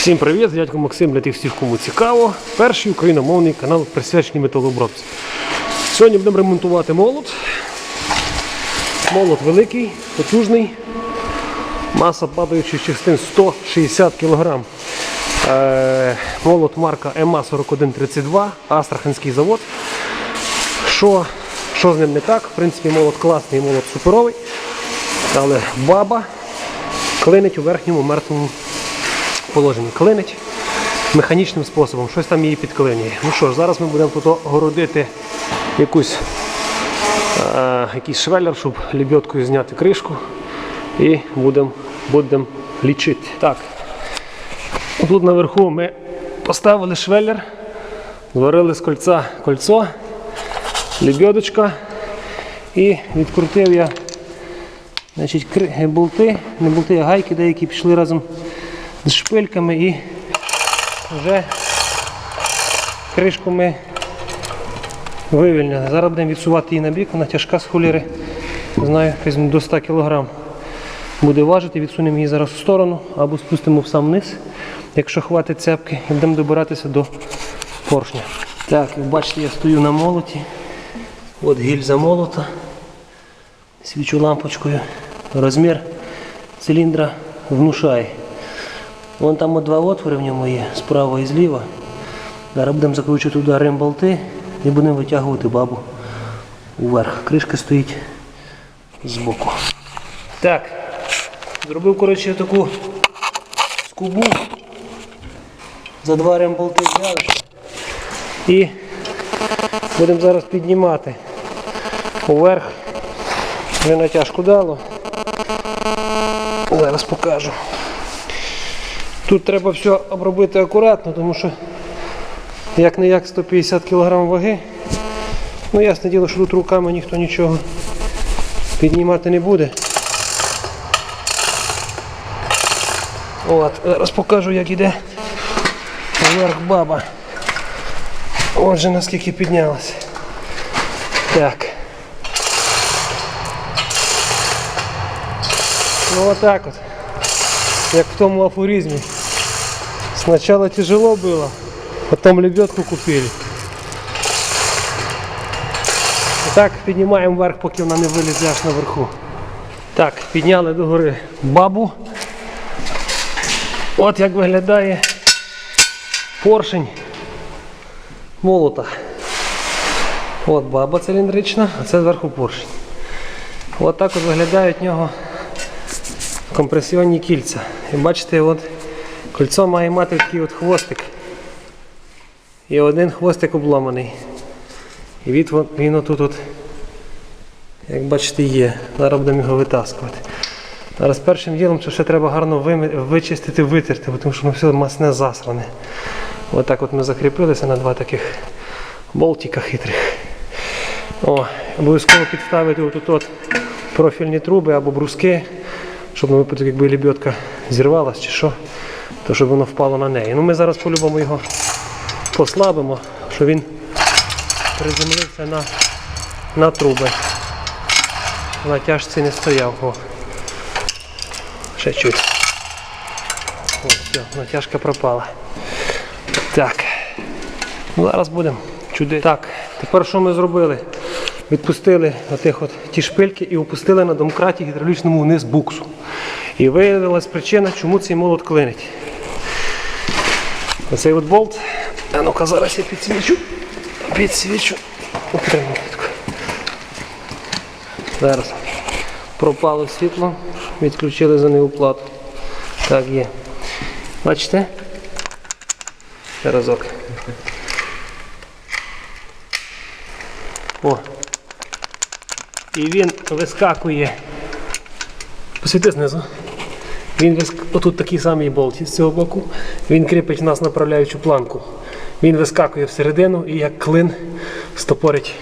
Всім привіт, дядько Максим для тих всіх, кому цікаво. Перший україномовний канал присвячений металообробці. Сьогодні будемо ремонтувати молот. Молот великий, потужний. Маса падаючих частин 160 кг. Е, молот марка МА4132, Астраханський завод. Що, що з ним не так? В принципі, молот класний, молот суперовий. Але баба клинить у верхньому мертвому положенні. Клинить механічним способом, щось там її підклинює. Ну що ж, зараз ми будемо тут огородити якусь, е, якийсь швеллер, щоб лебедкою зняти кришку і будемо будем лічити. Так. Тут наверху ми поставили швеллер, зварили з кольця кольцо, лебедочка і відкрутив я Значить, болти, не болти, а гайки деякі пішли разом з шпильками і вже кришку ми вивільнили. Зараз будемо відсувати її на бік, вона тяжка з холіри. Знаю, до 100 кг буде важити, відсунемо її зараз в сторону або спустимо в сам низ, якщо хватить цепки, і будемо добиратися до поршня. Так, як бачите, я стою на молоті. От гільза молота. Свічу лампочкою. Розмір циліндра внушає. Вон там два отвори в ньому є, справа і зліва. Зараз будемо закручувати туди ремболти і будемо витягувати бабу вверх. Кришка стоїть збоку. Так, зробив коротше таку скубу. За два ремболти взяли. І будемо зараз піднімати вверх. Вже натяжку дало. Зараз покажу. Тут треба все обробити акуратно, тому що як не як 150 кг ваги. Ну ясне діло, що тут руками ніхто нічого піднімати не буде. От, зараз покажу, як іде вверх баба. Отже, наскільки піднялася. Так. Ну вот так вот. Як в том афоризме. Сначала тяжело было, потом лебедку купили. Так, піднімаємо вверх, поки вона не вилізе аж наверху. Так, підняли до гори бабу. От як виглядає поршень молота. От баба циліндрична, а це зверху поршень. От так от виглядають в нього компресіонні кільця. І бачите, от кольцо має мати такий от хвостик. І один хвостик обломаний. І він отут, от, як бачите, є. Зараз будемо його витаскувати. Зараз першим ділом це ще треба гарно вичистити, витерти, тому що воно все масне засране. Отак от ми закріпилися на два таких болтика хитрих. О, обов'язково підставити отут от профільні труби або бруски, щоб на випадок, якби лебедка зірвалась чи що, то щоб воно впало на неї. Ну ми зараз по-любому його послабимо, щоб він приземлився на, на труби. На тяжці не стояв. О. Ще чуть. О, все, натяжка пропала. Так. Ну, Зараз будемо чуди. Так, тепер що ми зробили? Відпустили отих от ті шпильки і опустили на домкраті гідравлічному вниз буксу. І виявилась причина, чому цей молот клинить. Оцей от болт. А ну-ка зараз я підсвічу. Підсвічу. Окремо. Зараз. Пропало світло, відключили за неуплату. Так є. Бачите? Разок. О. І він вискакує. Посвіти знизу. Він. Отут такий самий болт з цього боку. Він кріпить нас направляючу планку. Він вискакує всередину і як клин стопорить,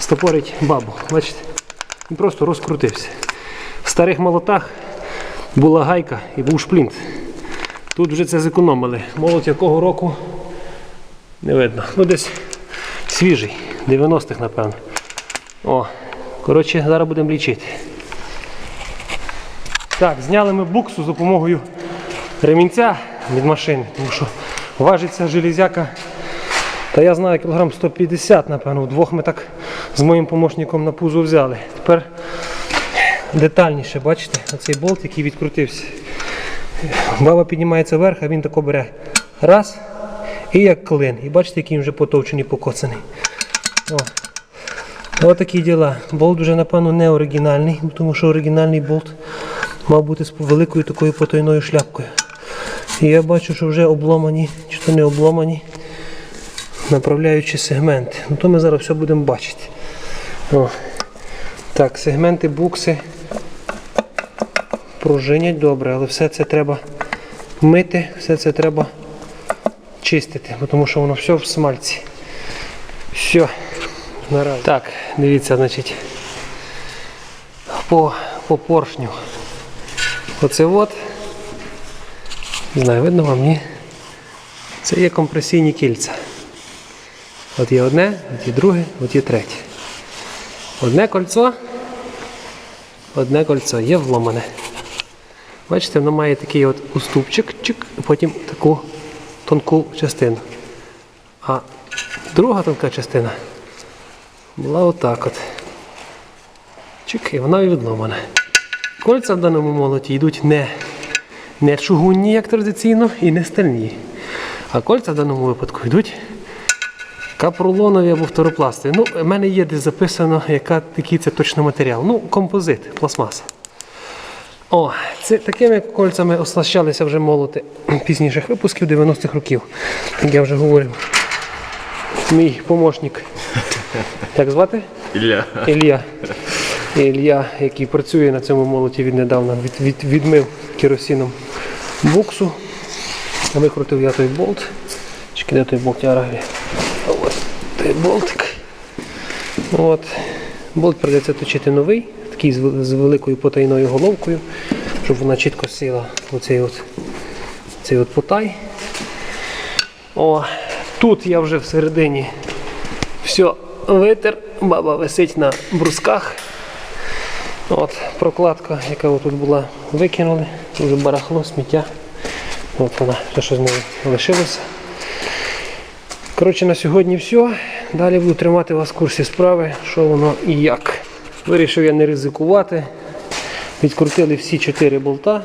стопорить бабу. Бачите? Він просто розкрутився. В старих молотах була гайка і був шплінт. Тут вже це зекономили. Молот якого року не видно. Ну десь свіжий, 90-х, напевно. О, коротше, зараз будемо лічити. Так, зняли ми буксу з допомогою ремінця. від машини. Тому що важиться железяка. Та я знаю, кілограм 150, напевно. Вдвох ми так з моїм помощником на пузо взяли. Тепер детальніше, бачите, оцей болт, який відкрутився. Баба піднімається вверх, а він тако бере. Раз. І як клин. І бачите, який він вже потовчений, покоцаний. Ось такі діла. Болт вже, напевно, не оригінальний, тому що оригінальний болт мав бути з великою такою потайною шляпкою. І я бачу, що вже обломані, чи то не обломані, направляючі сегменти. Ну то ми зараз все будемо бачити. О. Так, сегменти букси пружинять добре, але все це треба мити, все це треба чистити, тому що воно все в смальці. Все. Наразі. Так, дивіться, значить, по, по поршню. Оце от. Не знаю, видно вам, ні? Це є компресійні кільця. От є одне, от є друге, от є третє. Одне кольцо, одне кольцо є вломане. Бачите, воно має такий от уступчик, чик, потім таку тонку частину. А друга тонка частина була отак от. Чик, і вона і відломана. Кольця в даному молоті йдуть не, не чугунні, як традиційно, і не стальні. А кольця в даному випадку йдуть капролонові або фторопласти. Ну, в мене є десь записано, яка, який це точно матеріал. Ну, композит, пластмаса. О, це такими кольцями оснащалися вже молоти пізніших випусків 90-х років, як я вже говорив. Мій помощник. Як звати? Ілля. Ілля. Ілля, який працює на цьому молоті віднедавна, від, від, відмив керосином буксу. Викрутив я той болт. Чекай, де той болт ярагрі. Ось той болтик. От. Болт придеться точити новий, такий з великою потайною головкою, щоб вона чітко сіла оцей от, цей от потай. О, тут я вже всередині все витер, баба висить на брусках. От, прокладка, яка тут була, викинули, вже барахло, сміття. От вона, все, що з нею лишилося. Коротше, на сьогодні все. Далі буду тримати вас в курсі справи, що воно і як. Вирішив я не ризикувати. Відкрутили всі чотири болта.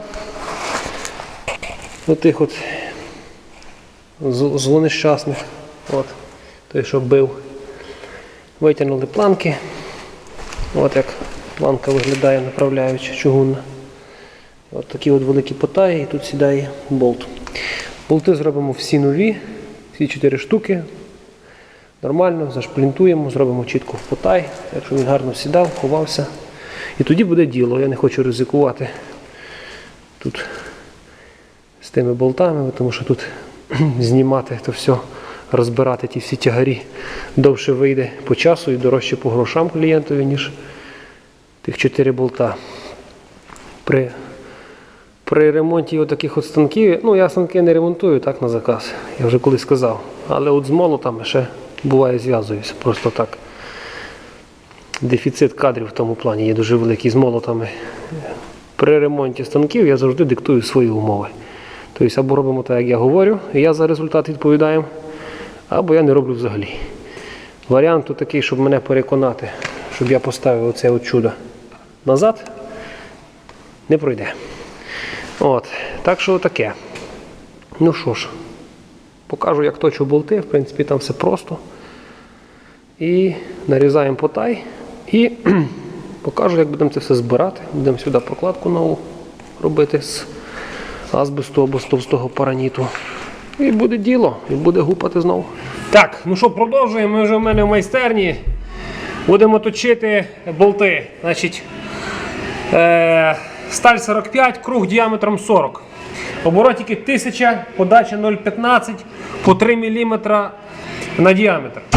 Отих от злонещасних. От, той, що бив. Витягнули планки. От як планка виглядає направляюча чугунна. От такі от великі потаї і тут сідає болт. Болти зробимо всі нові, всі чотири штуки. Нормально, зашплінтуємо, зробимо чітко в потай, якщо він гарно сідав, ховався. І тоді буде діло. Я не хочу ризикувати тут з тими болтами, тому що тут знімати то все, розбирати ті всі тягарі довше вийде по часу і дорожче по грошам клієнтові, ніж тих 4 болта. При, при ремонті таких от станків, ну я станки не ремонтую так на заказ, я вже колись сказав. Але от з молотами ще буває зв'язуюся, просто так. Дефіцит кадрів в тому плані є дуже великий з молотами. При ремонті станків я завжди диктую свої умови. Тобто або робимо так, як я говорю, і я за результат відповідаю, або я не роблю взагалі. Варіант такий, щоб мене переконати, щоб я поставив оце от чудо назад, не пройде. От. Так що таке. Ну що ж, покажу, як точу болти. В принципі, там все просто. І нарізаємо потай. І покажу, як будемо це все збирати. Будемо сюди прокладку нову робити з азбесту або з товстого параніту. І буде діло, і буде гупати знову. Так, ну що, продовжуємо. Ми вже в мене в майстерні. Будемо точити болти. Значить, сталь 45, круг діаметром 40. Оборотики 1000, подача 0,15 по 3 мм на діаметр.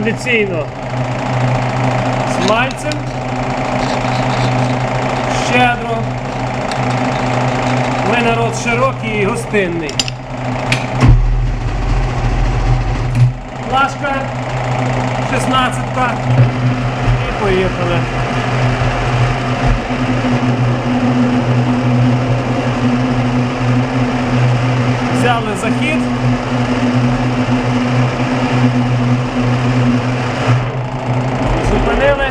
Традиційно смальцем. Щедро. Ми народ широкий і гостинний. Плашка 16 і поїхали. Взяли захід. Зупинили.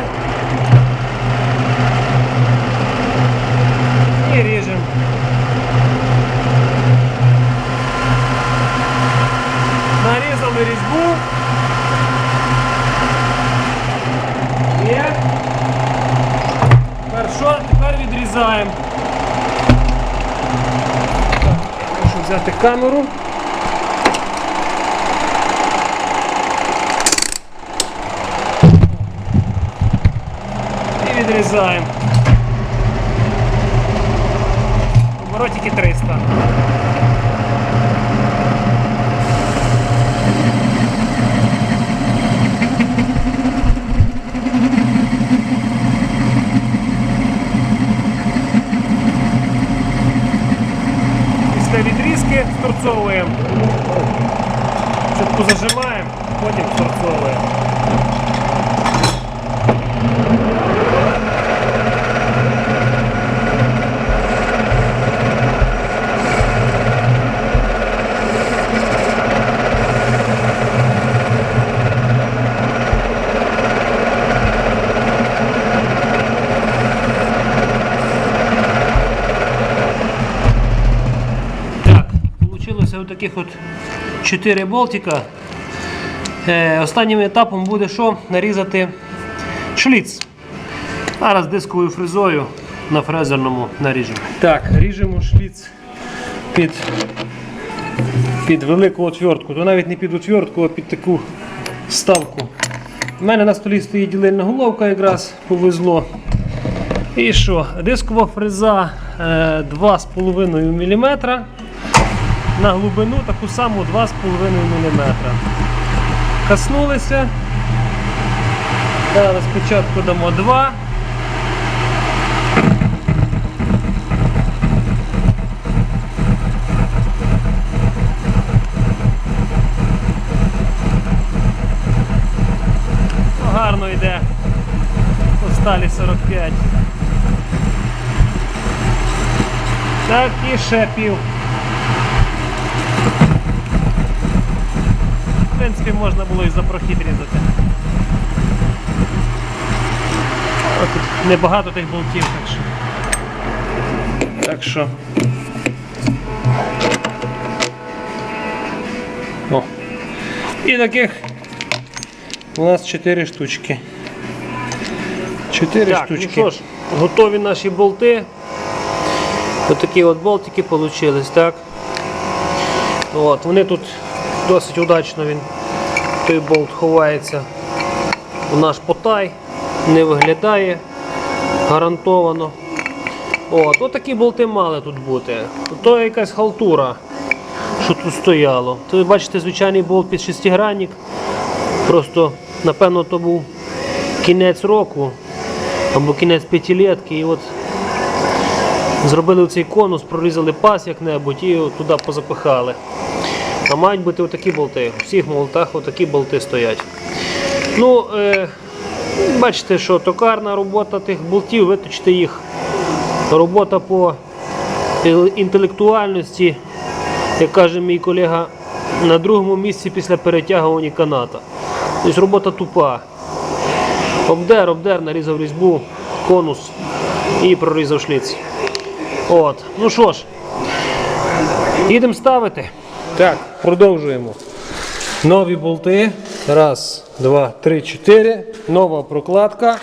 І ріжемо. Нарізали різьбу. Є. Хорошо, тепер відрізаємо. Прошу взяти камеру. І відрізаємо. Оборотики 300. Після відрізки сторцовуємо. Спочатку зажимаємо, потім сторцовуємо. Так, вийшло от таких от 4 болтика. Е, останнім етапом буде що? Нарізати шліц. Зараз дисковою фрезою на фрезерному наріжемо. Так, ріжемо шліц під, під велику отвертку. То навіть не під отвертку, а під таку вставку. У мене на столі стоїть ділильна головка, якраз повезло. І що? Дискова фреза е, 2,5 мм. На глибину таку саму 2,5 мм. Коснулися. Зараз спочатку дамо 2. Гарно йде по сталі 45. Так і ще пів. В принципі, можна було і за прохід різати. Тут небагато тих болтів, так що. Так що. О. І таких у нас 4 штучки. 4 Так, ну що ж, готові наші болти. Отакі от болтики вийшли, так? От, вони тут досить удачно він, той болт ховається в наш потай, не виглядає гарантовано. От, от такі болти мали тут бути. То якась халтура, що тут стояло. То ви бачите звичайний болт під шестигранник. Просто, напевно, то був кінець року або кінець п'ятилетки. І от зробили цей конус, прорізали пас як-небудь і туди позапихали. А мають бути отакі болти. У всіх молотах отакі болти стоять. Ну, е, бачите, що токарна робота тих болтів, виточити їх. Робота по інтелектуальності, як каже мій колега, на другому місці після перетягування каната. Тобто робота тупа. Обдер, обдер, нарізав різьбу, конус і прорізав шліц. От. Ну що ж, їдемо ставити. Так, продовжуємо. Нові болти. Раз, два, три, чотири. Нова прокладка.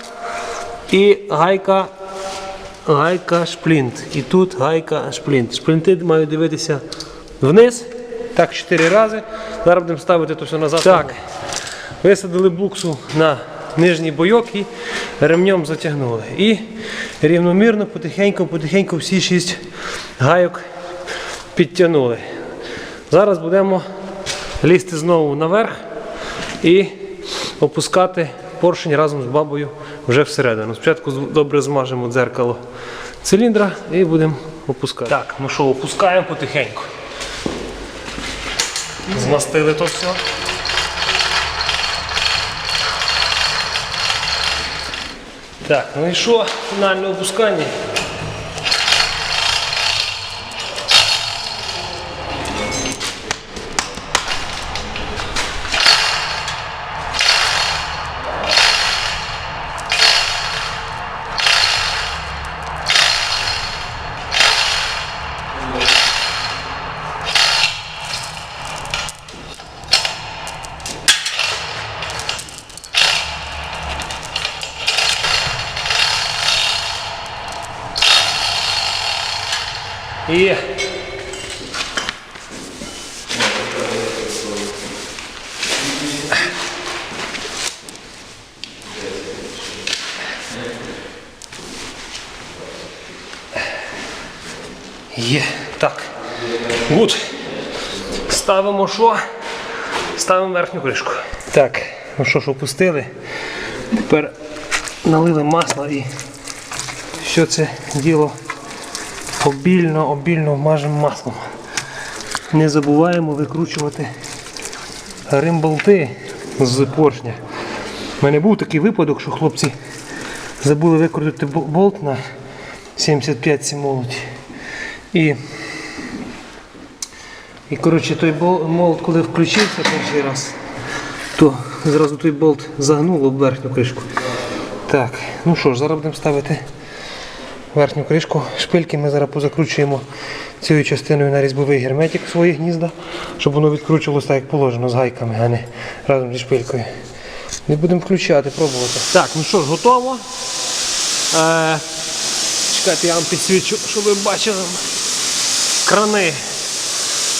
І гайка. Гайка шплінт. І тут гайка шплінт. Шплінти мають дивитися вниз. Так, чотири рази. Зараз будемо ставити то все назад. Так. Висадили буксу на нижній бойок і ремнем затягнули. І рівномірно, потихеньку, потихеньку всі шість гайок підтягнули. Зараз будемо лізти знову наверх і опускати поршень разом з бабою вже всередину. Спочатку добре змажемо дзеркало циліндра і будемо опускати. Так, ну що, опускаємо потихеньку. Змастили то все. Так, ну і що? Фінальне опускання. Є. Є. Так. Гуд. Ставимо що? Ставимо верхню кришку. Так, ну що ж, опустили. Тепер налили масло і все це діло обільно, обільно мажемо маслом. Не забуваємо викручувати римболти з поршня. У мене був такий випадок, що хлопці забули викрутити болт на 75 молоті. І, і коротше, той молот, коли включився перший раз, то зразу той болт загнув об верхню кришку. Так, ну що ж, зараз будемо ставити верхню кришку. Шпильки ми зараз позакручуємо цією частиною на різьбовий герметик свої гнізда, щоб воно відкручувалося так, як положено, з гайками, а не разом зі шпилькою. І будемо включати, пробувати. Так, ну що ж, готово. Е, чекайте, я вам підсвічу, щоб ви бачили. Крани.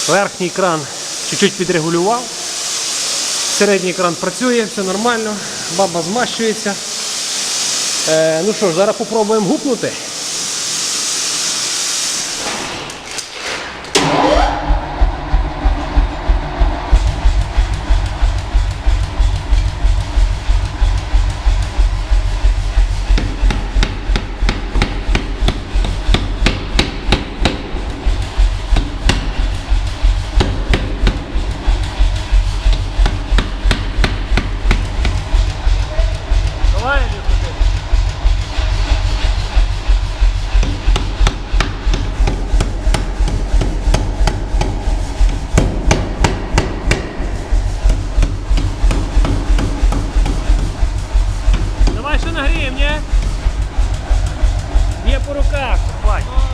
Верхній кран чуть-чуть підрегулював. Середній кран працює, все нормально, баба змащується. Е, ну що ж, зараз попробуємо гупнути. руках. Бать.